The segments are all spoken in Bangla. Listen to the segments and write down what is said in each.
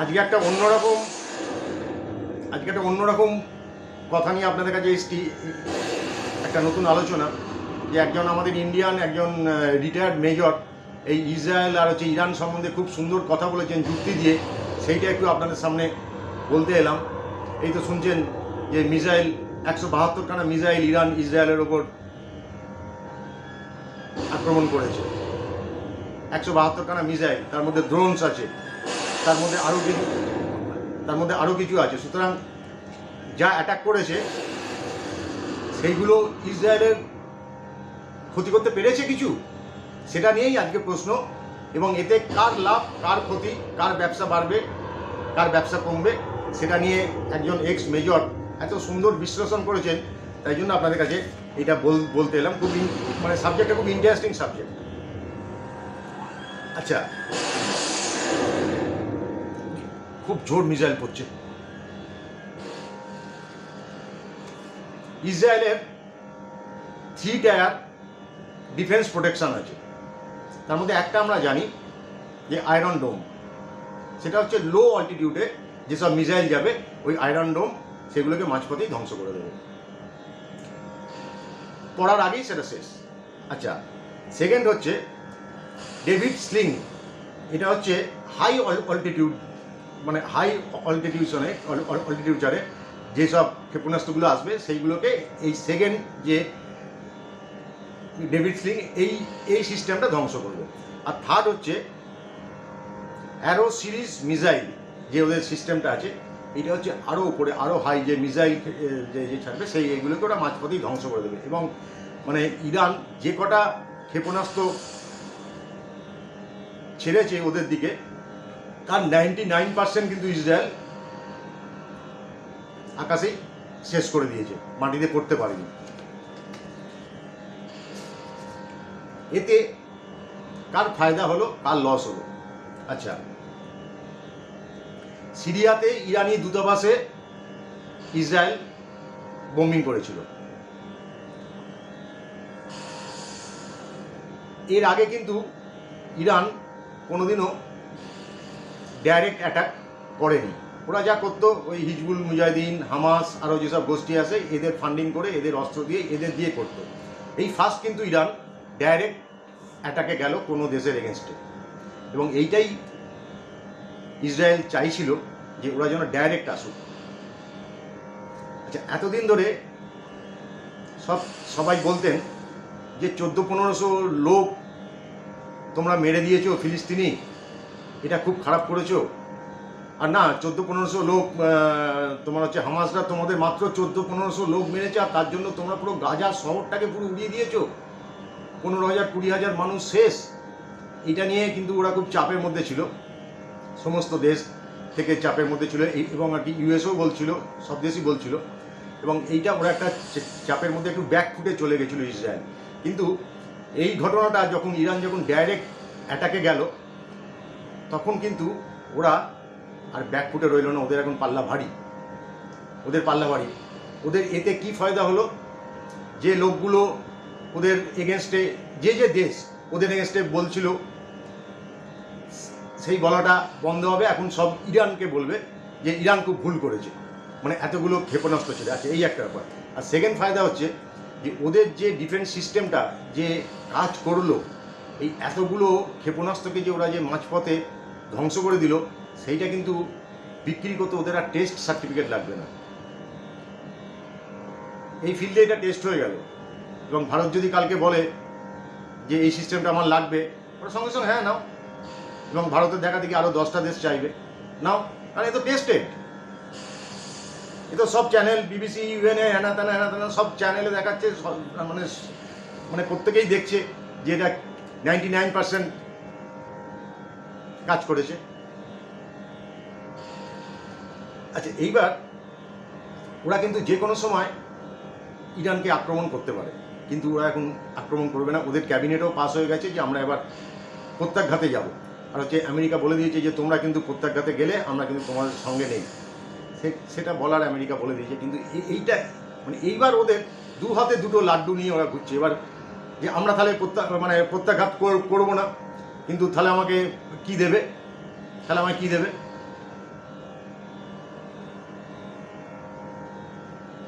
আজকে একটা অন্যরকম, আজকে একটা অন্যরকম কথা নিয়ে আপনাদের কাছে এসছি। একটা নতুন আলোচনা যে একজন আমাদের ইন্ডিয়ান একজন রিটায়ার্ড মেজর এই ইসরায়েল আর হচ্ছে ইরান সম্বন্ধে খুব সুন্দর কথা বলেছেন, যুক্তি দিয়ে। সেইটা একটু আপনাদের সামনে বলতে এলাম। এই তো শুনছেন যে মিসাইল, একশো বাহাত্তরখানা মিসাইল ইরান, ইসরায়েলের ওপর আক্রমণ করেছে। একশো বাহাত্তরখানা মিসাইল, তার মধ্যে ড্রোনস আছে। তার মধ্যে আরও কিছু, তার মধ্যে আরও কিছু আছে। সুতরাং যা অ্যাটাক করেছে, সেইগুলো ইসরায়েলের ক্ষতি করতে পেরেছে কিছু? সেটা নিয়েই আজকে প্রশ্ন। এবং এতে কার লাভ, কার ক্ষতি, কার ব্যবসা বাড়বে, কার ব্যবসা কমবে, সেটা নিয়ে একজন এক্স মেজর এত সুন্দর বিশ্লেষণ করেছেন, তাই জন্য আপনাদের কাছে এটা বল- বলতে এলাম। খুব মানে সাবজেক্টটা খুব ইন্টারেস্টিং সাবজেক্ট আচ্ছা খুব জোর মিসাইল পড়ছে। ইসরায়েলের থ্রি টায়ার ডিফেন্স প্রোটেকশন আছে। তার মধ্যে একটা আমরা জানি যে আয়রন ডোম। সেটা হচ্ছে লো অল্টিটিউডে যেসব মিসাইল যাবে, ওই আয়রন ডোম সেগুলোকে মাঝপথেই ধ্বংস করে দেবে। পড়ার আগেই সেটা শেষ। আচ্ছা সেকেন্ড হচ্ছে ডেভিড স্লিং। এটা হচ্ছে হাই অল্টিটিউড মানে হাই অল্টিটিউশনে অল্টিটিউচারে যেসব ক্ষেপণাস্ত্রগুলো আসবে সেইগুলোকে এই সেকেন্ড যে ডেভিড স্লিং এই এই সিস্টেমটা ধ্বংস করবে। আর থার্ড হচ্ছে অ্যারো সিরিজ মিসাইল যে ওদের সিস্টেমটা আছে, এটা হচ্ছে আরও উপরে আরও হাই যে মিসাইল যে যে ছাড়বে, সেই এগুলোকে ওরা মাঝপথেই ধ্বংস করে দেবে। এবং মানে ইরান যে কটা ক্ষেপণাস্ত্র ছেড়েছে ওদের দিকে তার নাইনটি নাইন পার্সেন্ট কিন্তু ইসরায়েল আকাশেই শেষ করে দিয়েছে, মাটিতে পড়তে পারেনি। এতে কার ফায়দা হলো, কার লস হলো? আচ্ছা সিরিয়াতে ইরানি দূতাবাসে ইসরায়েল বোম্বিং করেছিল। এর আগে কিন্তু ইরান কোনোদিনও ডাইরেক্ট অ্যাটাক করেনি। ওরা যা করতো, ওই হিজবুল, মুজাহিদিন, হামাস আরও যেসব গোষ্ঠী আছে, এদের ফান্ডিং করে, এদের অস্ত্র দিয়ে, এদের দিয়ে করতো। এই ফার্স্ট কিন্তু ইরান ডাইরেক্ট অ্যাটাকে গেল কোনো দেশের এগেনস্টে এবং এইটাই ইসরায়েল চাইছিল যে ওরা যেন ডাইরেক্ট আসুক। আচ্ছা এতদিন ধরে সব, সবাই বলতেন যে চোদ্দ, পনেরোশো লোক তোমরা মেরে দিয়েছ ফিলিস্তিনি এটা খুব খারাপ করেছ। আর না চোদ্দ পনেরোশো লোক তোমার হচ্ছে হামাসরা তোমাদের মাত্র চোদ্দ পনেরোশো লোক মেরেছে, আর তার জন্য তোমরা পুরো গাজা শহরটাকে পুরো উড়িয়ে দিয়েছ। পনেরো হাজার কুড়ি হাজার মানুষ শেষ। এটা নিয়ে কিন্তু ওরা খুব চাপের মধ্যে ছিল। সমস্ত দেশ থেকে চাপের মধ্যে ছিল। এবং আর কি ইউএসও বলছিল, সব দেশই বলছিল। এবং এইটা ওরা একটা চাপের মধ্যে একটু ব্যাক ফুটে চলে গেছিল ইসরায়েল। কিন্তু এই ঘটনাটা যখন ইরান যখন ডাইরেক্ট অ্যাটাকে গেল তখন কিন্তু ওরা আর ব্যাকফুটে রইল না, ওদের এখন পাল্লা ভারী। ওদের পাল্লা ভারী। ওদের এতে কি ফায়দা হলো? যে লোকগুলো ওদের এগেনস্টে যে যে দেশ ওদের এগেনস্টে বলছিল, সেই বলাটা বন্ধ হবে। এখন সব ইরানকে বলবে যে ইরান খুব ভুল করেছে। মানে এতগুলো ক্ষেপণাস্ত্র ছিল। আছে এই একটা ব্যাপার। আর সেকেন্ড ফায়দা হচ্ছে যে ওদের যে ডিফেন্স সিস্টেমটা যে কাজ করল, এই এতগুলো ক্ষেপণাস্ত্রকে যে ওরা যে মাঝপথে ধ্বংস করে দিল, সেইটা কিন্তু বিক্রি করতে ওদের আর টেস্ট সার্টিফিকেট লাগবে না। এই ফিল্ডে এটা টেস্ট হয়ে গেল। এবং ভারত যদি কালকে বলে যে এই সিস্টেমটা আমার লাগবে, ওরা সঙ্গে সঙ্গে হ্যাঁ নাও। এবং ভারতের দেখা দেখি আরও দশটা দেশ চাইবে। নাও, কারণ এ তো টেস্টেড এ তো সব চ্যানেল বিবিসি ইউএনএ হ্যানা তেনা হ্যানা তেনা সব চ্যানেলে দেখাচ্ছে মানে মানে প্রত্যেকেই দেখছে যে এটা নাইনটি নাইন পার্সেন্ট কাজ করেছে। আচ্ছা এইবার ওরা কিন্তু যে কোনো সময় ইরানকে আক্রমণ করতে পারে। কিন্তু ওরা এখন আক্রমণ করবে না। ওদের ক্যাবিনেটও পাস হয়ে গেছে যে আমরা এবার প্রত্যাঘাতে যাব। আর হচ্ছে আমেরিকা বলে দিয়েছে যে তোমরা কিন্তু প্রত্যাঘাতে গেলে আমরা কিন্তু তোমাদের সঙ্গে নেই। সেটা বলার আমেরিকা বলে দিয়েছে। কিন্তু এই- এইটা মানে এইবার ওদের দু হাতে দুটো লাড্ডু নিয়ে ওরা ঘুরছে। এবার যে আমরা তাহলে প্রত্যা মানে প্রত্যাঘাত করব না। কিন্তু তাহলে আমাকে কি দেবে? তাহলে আমাকে কি দেবে?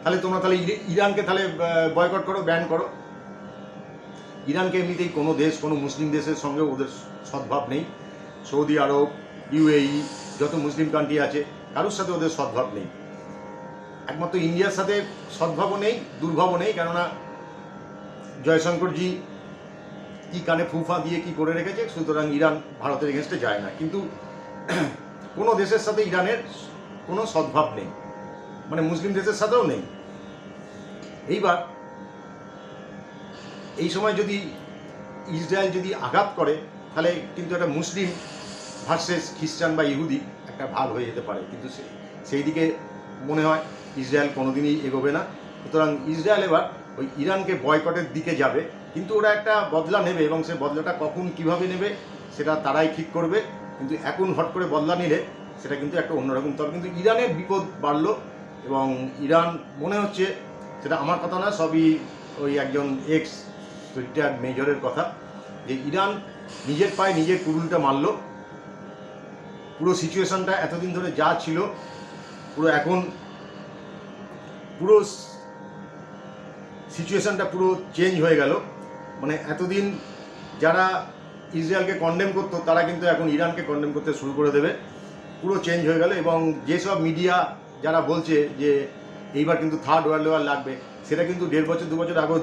তাহলে তোমরা তাহলে ইরানকে তাহলে বয়কট করো ব্যান করো। ইরানকে এমনিতেই কোনো দেশ, কোনো মুসলিম দেশের সঙ্গে ওদের সদ্ভাব নেই। সৌদি আরব ইউএই যত মুসলিম কান্ট্রি আছে, কারোর সাথে ওদের সদ্ভাব নেই। একমাত্র ইন্ডিয়ার সাথে সদ্ভাবও নেই, দুর্ভাবও নেই, কেননা জয়শঙ্করজি কি কানে ফুফা দিয়ে কি করে রেখেছে? সুতরাং ইরান ভারতের এগেনস্টে যায় না। কিন্তু কোনো দেশের সাথে ইরানের কোনো সদ্ভাব নেই। মানে মুসলিম দেশের সাথেও নেই। এইবার এই সময় যদি ইসরায়েল যদি আঘাত করে, তাহলে কিন্তু একটা মুসলিম ভার্সেস খ্রিস্টান বা ইহুদি একটা ভাগ হয়ে যেতে পারে। কিন্তু সেই দিকে মনে হয় ইসরায়েল কোনোদিনই এগোবে না। সুতরাং ইসরায়েল এবার ওই ইরানকে বয়কটের দিকে যাবে। কিন্তু ওরা একটা বদলা নেবে এবং সে বদলাটা কখন কীভাবে নেবে সেটা তারাই ঠিক করবে। কিন্তু এখন হট করে বদলা নিলে সেটা কিন্তু একটা অন্যরকম তবে কিন্তু ইরানের বিপদ বাড়লো এবং ইরান মনে হচ্ছে সেটা আমার কথা না, সবই ওই একজন এক্স রিটায়ার্ড মেজরের কথা, যে ইরান নিজের পায়ে নিজের কুরুলটা মারলো। পুরো সিচুয়েশনটা এতদিন ধরে যা ছিল, পুরো এখন পুরো সিচুয়েশনটা পুরো চেঞ্জ হয়ে গেল। মানে এতদিন যারা ইসরায়েলকে কন্ডেম করতো, তারা কিন্তু এখন ইরানকে কন্ডেম করতে শুরু করে দেবে। পুরো চেঞ্জ হয়ে গেল এবং যেসব মিডিয়া যারা বলছে যে এইবার কিন্তু থার্ড ওয়ার্ল্ড ওয়ার লাগবে, সেটা কিন্তু দেড় বছর, দু বছর আগে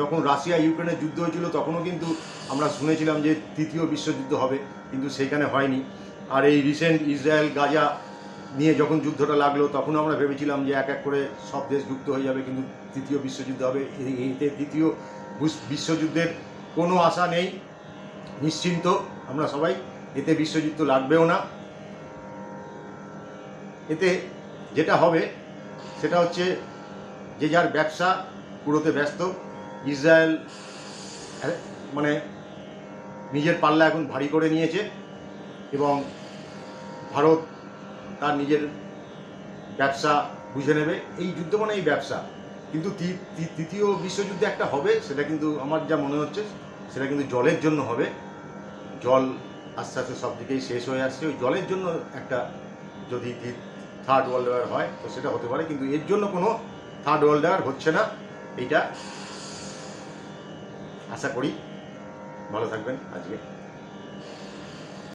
যখন রাশিয়া, ইউক্রেনের যুদ্ধ হয়েছিল, তখনও কিন্তু আমরা শুনেছিলাম যে তৃতীয় বিশ্বযুদ্ধ হবে, কিন্তু সেইখানে হয়নি। আর এই রিসেন্ট ইসরায়েল, গাজা নিয়ে যখন যুদ্ধটা লাগল, তখন আমরা ভেবেছিলাম যে এক এক করে সব দেশ যুক্ত হয়ে যাবে, কিন্তু তৃতীয় বিশ্বযুদ্ধ হবে। এতে তৃতীয় বিশ্বযুদ্ধের কোনো আশা নেই। নিশ্চিন্ত আমরা সবাই, এতে বিশ্বযুদ্ধ লাগবেও না। এতে যেটা হবে, সেটা হচ্ছে যে যার ব্যবসা পুরোতে ব্যস্ত, ইসরায়েল মানে নিজের পাল্লা এখন ভারী করে নিয়েছে এবং ভারত তার নিজের ব্যবসা বুঝে নেবে। এই যুদ্ধ মানে এই ব্যবসা। কিন্তু তৃতীয় বিশ্বযুদ্ধে একটা হবে, সেটা কিন্তু আমার যা মনে হচ্ছে, সেটা কিন্তু জলের জন্য হবে। জল আস্তে আস্তে সব দিকেই শেষ হয়ে আসছে। ওই জলের জন্য একটা যদি থার্ড ওয়ার্ল্ড ওয়ার হয়, তো সেটা হতে পারে, কিন্তু এর জন্য কোনো থার্ড ওয়ার্ল্ড ওয়ার হচ্ছে না। এইটা আশা করি। ভালো থাকবেন আজকে।